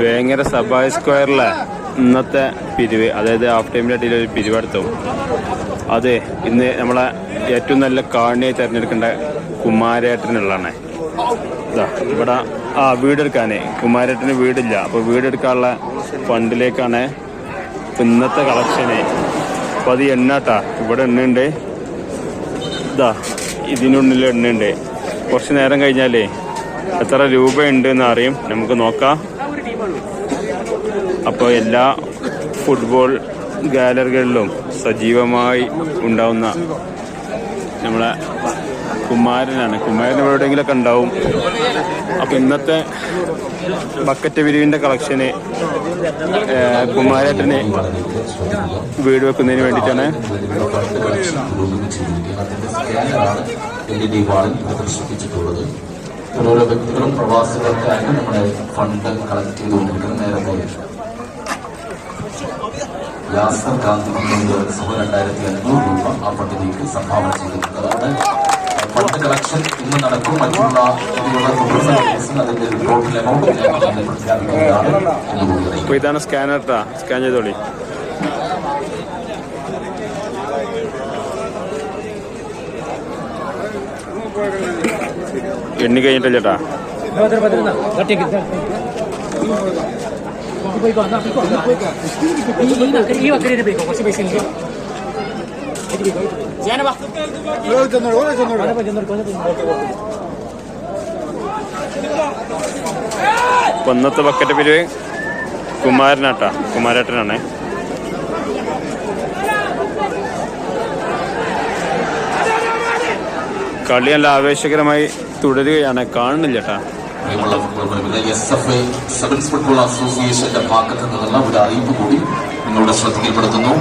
വേങ്ങര സഭാ സ്ക്വയറിലെ ഇന്നത്തെ പിരിവ് അതായത് ഹാഫ് ടൈമിന്റെ ഇടയിൽ ഒരു അത് ഇന്ന് നമ്മളെ ഏറ്റവും നല്ല കാണിയായി തിരഞ്ഞെടുക്കേണ്ട കുമാരേട്ടനുള്ളതാണ്. ഇവിടെ ആ വീടെടുക്കാനേ കുമാരേട്ടന് വീടില്ല. അപ്പോൾ വീടെടുക്കാനുള്ള ഫണ്ടിലേക്കാണ് ഇന്നത്തെ കളക്ഷന്. അപ്പോൾ അത് എണ്ണാട്ടാ. ഇവിടെ എണ്ണയുണ്ട്. ഇതാ ഇതിനുള്ളിൽ എണ്ണയുണ്ട്. കുറച്ച് നേരം കഴിഞ്ഞാലേ എത്ര രൂപ ഉണ്ട് എന്ന് അറിയും. നമുക്ക് നോക്കാം. അപ്പോൾ എല്ലാ ഫുട്ബോൾ ഗാലറികളിലും സജീവമായി ഉണ്ടാവുന്ന നമ്മളെ കുമാരനാണ്. കുമാരൻ എവിടെയെങ്കിലൊക്കെ ഉണ്ടാവും. അപ്പം ഇന്നത്തെ ബക്കറ്റ് വിരിവിന്റെ കളക്ഷന് കുമാരേട്ടന് വീട് വെക്കുന്നതിന് വേണ്ടിയിട്ടാണ്. പ്രദർശിപ്പിച്ചിട്ടുള്ളത്. ഓരോ വ്യക്തികളും പ്രവാസികൾക്കായി നമ്മുടെ ഫണ്ട് കളക്ട് ചെയ്തുകൊണ്ടിരിക്കുന്നത് നേരത്തെ യാസർ ഗാന്ധി സഭ രണ്ടായിരത്തി അഞ്ഞൂറ് രൂപ ആ സംഭാവന ചെയ്തിട്ടുണ്ട്. ഫണ്ട് കളക്ഷൻ ഇന്ന് നടക്കും. മറ്റുള്ള അതിന്റെ ഇതാണ് സ്കാനർ സ്കാൻ ചെയ്തോളി. എണ്ണി കഴിഞ്ഞിട്ടില്ല ചേട്ടാ ഒന്നത്തെ ബക്കറ്റ് പിരിവ് കുമാരനാട്ടാ. കുമാരേട്ടനാണേ. കളി നല്ല ആവേശകരമായി തുടരുകയാണ്. കാണുന്നില്ല ഐ സെവൻസ് ഫുട്ബോൾ അസോസിയേഷന്റെ ഭാഗത്ത് നിന്നുള്ള ഒരു അറിയിപ്പ് കൂടി നിങ്ങളുടെ ശ്രദ്ധയിൽപ്പെടുത്തുന്നു.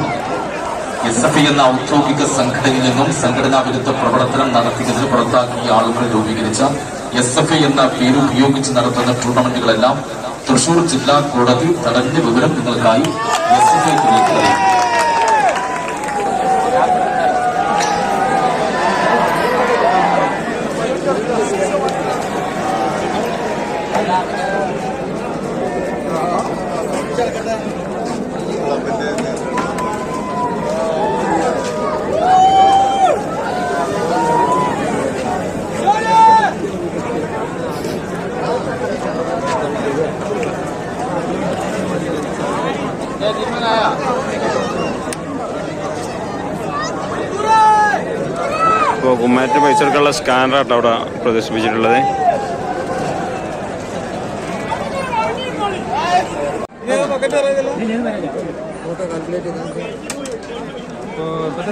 എസ് എഫ് ഐ എന്ന ഔദ്യോഗിക സംഘടനയിൽ നിന്നും സംഘടനാ വിരുദ്ധ പ്രവർത്തനം നടത്തിയതിന് പുറത്താക്കിയ ആളുകളെ രൂപീകരിച്ച എസ് എഫ് ഐ എന്ന പേര് ഉപയോഗിച്ച് നടത്തുന്ന ടൂർണമെന്റുകളെല്ലാം തൃശൂർ ജില്ലാ കോടതി തടഞ്ഞ വിവരം നിങ്ങൾക്കായി എസ് എഫ് ഐ ഇപ്പോൾ കുമ്മാറ്റ് പൈസ എടുക്കാനുള്ള സ്കാനറാട്ടോ അവിടെ പ്രദർശിപ്പിച്ചിട്ടുള്ളത്.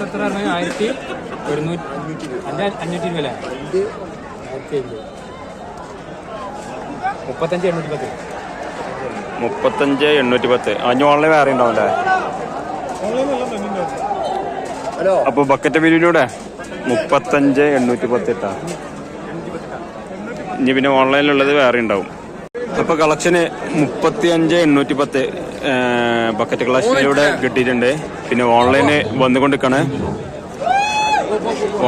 എത്ര പറഞ്ഞാൽ ആയിരത്തി ഒരുന്നൂറ്റി അഞ്ഞൂറ്റി ഇരുപത് അല്ലേ? ആയിരത്തി അഞ്ഞൂറ്. മുപ്പത്തഞ്ച് എണ്ണൂറ്റി പത്ത് മുപ്പത്തഞ്ച് എണ്ണൂറ്റി പത്ത് അഞ്ഞു ഓൺലൈൻ വേറെ ഉണ്ടാവില്ലേ അപ്പൊ ബക്കറ്റ് ബില്ലിലൂടെ മുപ്പത്തഞ്ച് എണ്ണൂറ്റി പത്ത് ഇട്ടാ. ഇനി പിന്നെ ഓൺലൈനിലുള്ളത് വേറെ ഉണ്ടാവും. അപ്പൊ കളക്ഷന് മുപ്പത്തി അഞ്ച് എണ്ണൂറ്റി പത്ത് ബക്കറ്റ് കളക്ഷനിലൂടെ കിട്ടിയിട്ടുണ്ട്. പിന്നെ ഓൺലൈന് വന്നുകൊണ്ടിരിക്കാണ്.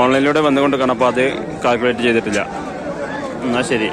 ഓൺലൈനിലൂടെ വന്നുകൊണ്ടിരിക്കണം അപ്പൊ അത് കാൽക്കുലേറ്റ് ചെയ്തിട്ടില്ല. എന്നാ ശരി.